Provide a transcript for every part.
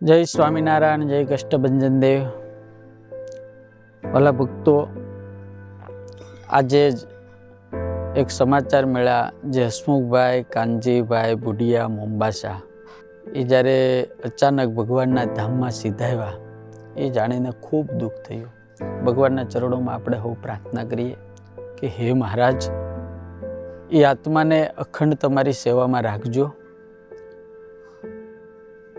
જય સ્વામિનારાયણ, જય કષ્ટભંજન દેવ. ભલા ભક્તો, આજે જ એક સમાચાર મળ્યા જે હસમુખભાઈ, કાનજીભાઈ બુઢિયા મોમ્બાસા એ જ્યારે અચાનક ભગવાનના ધામમાં સીધાવ્યા, એ જાણીને ખૂબ દુઃખ થયું. ભગવાનના ચરણોમાં આપણે હવે પ્રાર્થના કરીએ કે હે મહારાજ, એ આત્માને અખંડ તમારી સેવામાં રાખજો.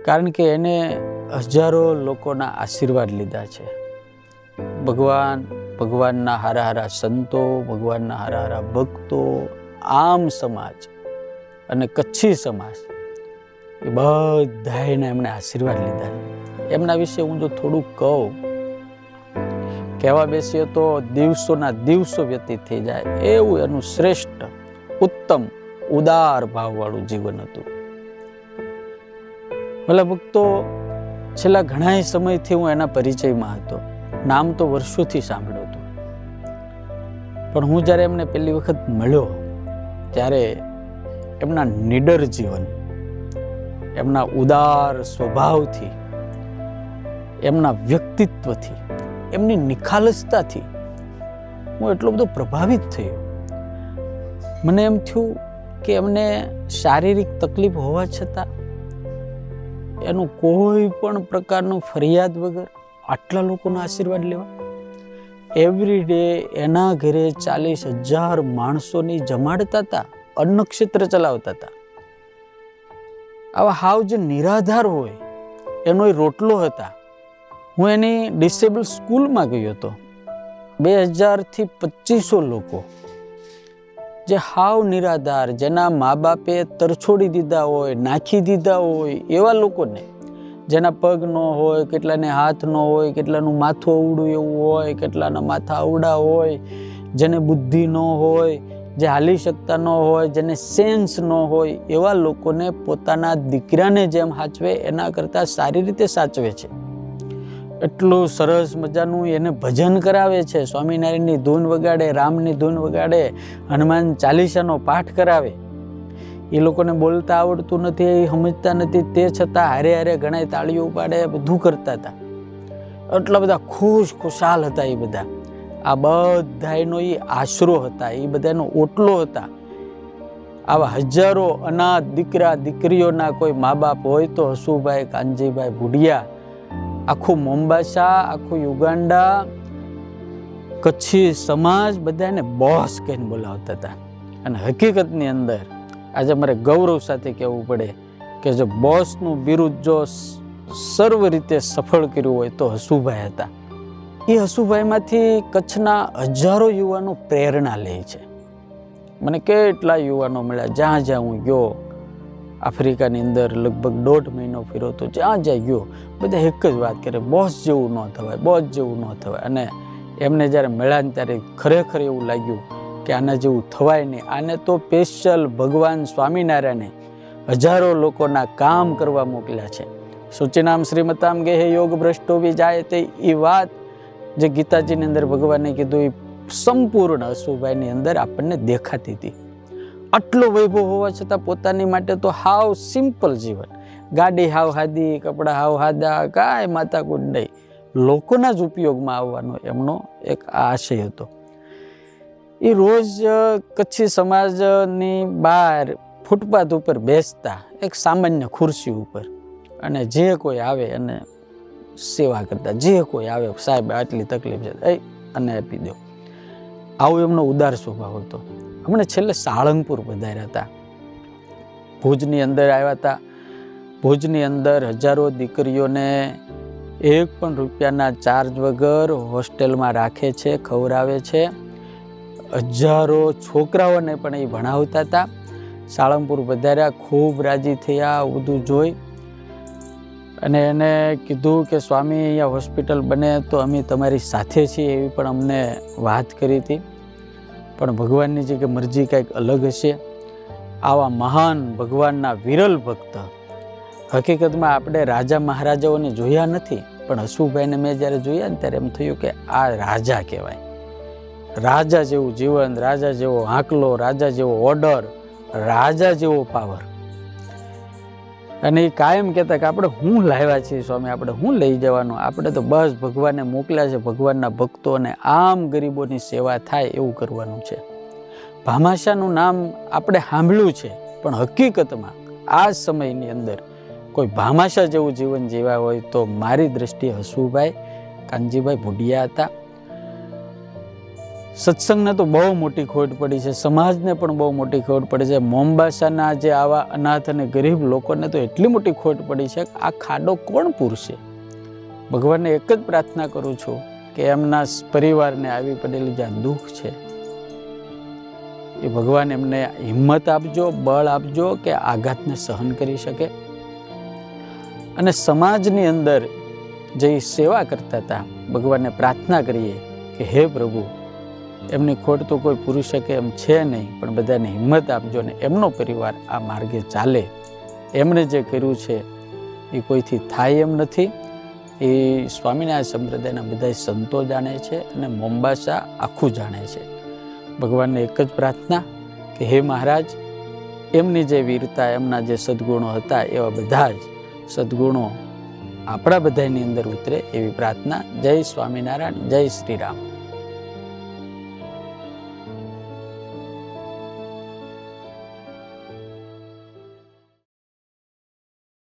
કારણ કે એને હજારો લોકોના આશીર્વાદ લીધા છે. ભગવાન, ભગવાનના હારા હારા સંતો, ભગવાનના હારા હારા ભક્તો, આમ સમાજ અને કચ્છી સમાજ એ બધાને એમણે આશીર્વાદ લીધા. એમના વિશે હું જો થોડું કહું, કહેવા બેસીએ તો દિવસોના દિવસો વ્યતીત થઈ જાય. એવું એનું શ્રેષ્ઠ, ઉત્તમ, ઉદાર ભાવવાળું જીવન હતું. ભલે ભક્તો, છેલ્લા ઘણા સમયથી હું એના પરિચયમાં હતો. નામ તો વર્ષોથી સાંભળ્યું હતું. પણ હું જ્યારે એમને પહેલી વખત મળ્યો, ત્યારે એમના નિડર જીવન, એમના ઉદાર સ્વભાવથી, એમના વ્યક્તિત્વથી, એમની નિખાલસતાથી હું એટલો બધો પ્રભાવિત થયો. મને એમ થયું કે એમને શારીરિક તકલીફ હોવા છતાં એનું કોઈ પણ પ્રકારનું ફરિયાદ વગર આટલા લોકોનો આશીર્વાદ લેવા? એવરી ડે એના ઘરે ચાલીસ હજાર માણસોની જમાડતા હતા અન્નક્ષેત્ર ચલાવતા હતા આવા હાવ જે નિરાધાર હોય એનો રોટલો હતા. હું એની ડિસેબલ સ્કૂલમાં ગયો હતો. બે હજારથી પચીસો લોકો જે હાવ નિરાધાર, જેના મા બાપે તરછોડી દીધા હોય, નાખી દીધા હોય, એવા લોકોને જેના પગ ન હોય, કેટલાને હાથ ન હોય, કેટલાનું માથું અવડું એવું હોય, કેટલાના માથા અવડા હોય, જેને બુદ્ધિ ન હોય, જે હાલી શકતા ન હોય, જેને સેન્સ ન હોય, એવા લોકોને પોતાના દીકરાને જેમ સાચવે એના કરતાં સારી રીતે સાચવે છે. એટલું સરસ મજાનું એને ભજન કરાવે છે. સ્વામિનારાયણની ધૂન વગાડે, રામની ધૂન વગાડે, હનુમાન ચાલીસાનો પાઠ કરાવે. એ લોકોને બોલતા આવડતું નથી, એ સમજતા નથી. તે છતાં હારે હારે ઘણા તાળીઓ પાડે બધું કરતા હતા. એટલા બધા ખુશ ખુશાલ હતા એ બધા. આ બધાનો એ આશરો હતા, એ બધાનો ઓટલો હતા. આવા હજારો અનાથ દીકરા દીકરીઓના કોઈ મા બાપ હોય તો હસુભાઈ, કાનજીભાઈ ભુડિયા આખું મોમ્બાસા, આખું યુગાન્ડા કચ્છી સમાજ બધાને બોસ કહીને બોલાવતા હતા. અને હકીકતની અંદર આજે મારે ગૌરવ સાથે કહેવું પડે કે જો બોસનું બિરુદ જો સર્વ રીતે સફળ કર્યું હોય તો હસુભાઈ હતા. એ હસુભાઈમાંથી કચ્છના હજારો યુવાનો પ્રેરણા લે છે. મને કેટલા યુવાનો મળ્યા, જ્યાં જ્યાં હું ગયો આફ્રિકાની અંદર લગભગ દોઢ મહિનો ફર્યો તો જ્યાં જ્યાં ગયો, બધા એક જ વાત કરે, બોસ જેવું ન થવાય, બોસ જેવું ન થવાય. અને એમને જ્યારે મળ્યા ત્યારે ખરેખર એવું લાગ્યું કે આના જેવું થવાય નહીં. આને તો સ્પેશિયલ ભગવાન સ્વામિનારાયણે હજારો લોકોના કામ કરવા મોકલ્યા છે. સૂચિનામ શ્રીમતામ ગે હે યોગ ભ્રષ્ટો બી જાય તે એ વાત જે ગીતાજીની અંદર ભગવાને કીધું એ સંપૂર્ણ અશુભાઈની અંદર આપણને દેખાતી હતી. આટલો વૈભવ હોવા છતાં પોતાની માટે તો હાવ સિમ્પલ જીવન. ગાડી હાવ હાદી, કપડાં હાવ હાદા, કાંઈ માતા કુંડ નહીં. લોકોના જ ઉપયોગમાં આવવાનો એમનો એક આશય હતો. એ રોજ કચ્છી સમાજની બહાર ફૂટપાથ ઉપર બેસતા એક સામાન્ય ખુરશી ઉપર અને જે કોઈ આવે અને સેવા કરતા, જે કોઈ આવે સાહેબ આટલી તકલીફ છે અને આપી દો. આવો એમનો ઉદાર સ્વભાવ હતો. હમણાં છેલ્લે સાળંગપુર પધાર્યા હતા. ભુજની અંદર આવ્યા હતા. ભુજની અંદર હજારો દીકરીઓને એક પણ રૂપિયાના ચાર્જ વગર હોસ્ટેલમાં રાખે છે, ખવડાવે છે. હજારો છોકરાઓને પણ એ ભણાવતા હતા. સાળંગપુર વધાર્યા, ખૂબ રાજી થયા, બધું જોઈ. અને એને કીધું કે, સ્વામી, અહીંયા હોસ્પિટલ બને તો અમે તમારી સાથે છીએ એવી પણ અમને વાત કરી હતી. પણ ભગવાનની જે કે મરજી કંઈક અલગ હશે, આવા મહાન ભગવાનના વિરલ ભક્ત હકીકતમાં આપણે રાજા મહારાજાઓને જોયા નથી, પણ હસુભાઈને મેં જ્યારે જોયા ને ત્યારે એમ થયું કે આ રાજા કહેવાય. રાજા જેવું જીવન, રાજા જેવો આંકલો, રાજા જેવો ઓર્ડર, રાજા જેવો પાવર. અને એ કાયમ કહેતા કે આપણે હું લાવ્યા છીએ સ્વામી, આપણે હું લઈ જવાનું? આપણે તો બસ ભગવાનને મોકલ્યા છે, ભગવાનના ભક્તોને આમ ગરીબોની સેવા થાય એવું કરવાનું છે. ભામાશાનું નામ આપણે સાંભળ્યું છે, પણ હકીકતમાં આ સમયની અંદર કોઈ ભામાશા જેવું જીવન જીવ્યા હોય તો મારી દ્રષ્ટિએ હસુભાઈ, કાનજીભાઈ ભુડિયા હતા. સત્સંગને તો બહુ મોટી ખોટ પડી છે, સમાજને પણ બહુ મોટી ખોટ પડી છે. મોમ્બાસાના જે આવા અનાથ અને ગરીબ લોકોને તો એટલી મોટી ખોટ પડી છે કે આ ખાડો કોણ પૂરશે? ભગવાનને એક જ પ્રાર્થના કરું છું કે એમના પરિવારને આવી પડેલી જે આ દુઃખ છે, એ ભગવાન એમને હિંમત આપજો, બળ આપજો કે આઘાતને સહન કરી શકે. અને સમાજની અંદર જે સેવા કરતા હતા, ભગવાનને પ્રાર્થના કરીએ કે હે પ્રભુ એમની ખોટ તો કોઈ પૂરી શકે એમ છે નહીં, પણ બધાને હિંમત આપજો ને એમનો પરિવાર આ માર્ગે ચાલે. એમણે જે કર્યું છે એ કોઈથી થાય એમ નથી. એ સ્વામિનારાયણ સંપ્રદાયના બધા સંતો જાણે છે અને મોમ્બાસા આખું જાણે છે. ભગવાનને એક જ પ્રાર્થના કે હે મહારાજ, એમની જે વીરતા, એમના જે સદગુણો હતા એવા બધા જ સદગુણો આપણા બધાની અંદર ઉતરે એવી પ્રાર્થના. જય સ્વામિનારાયણ, જય શ્રી રામ.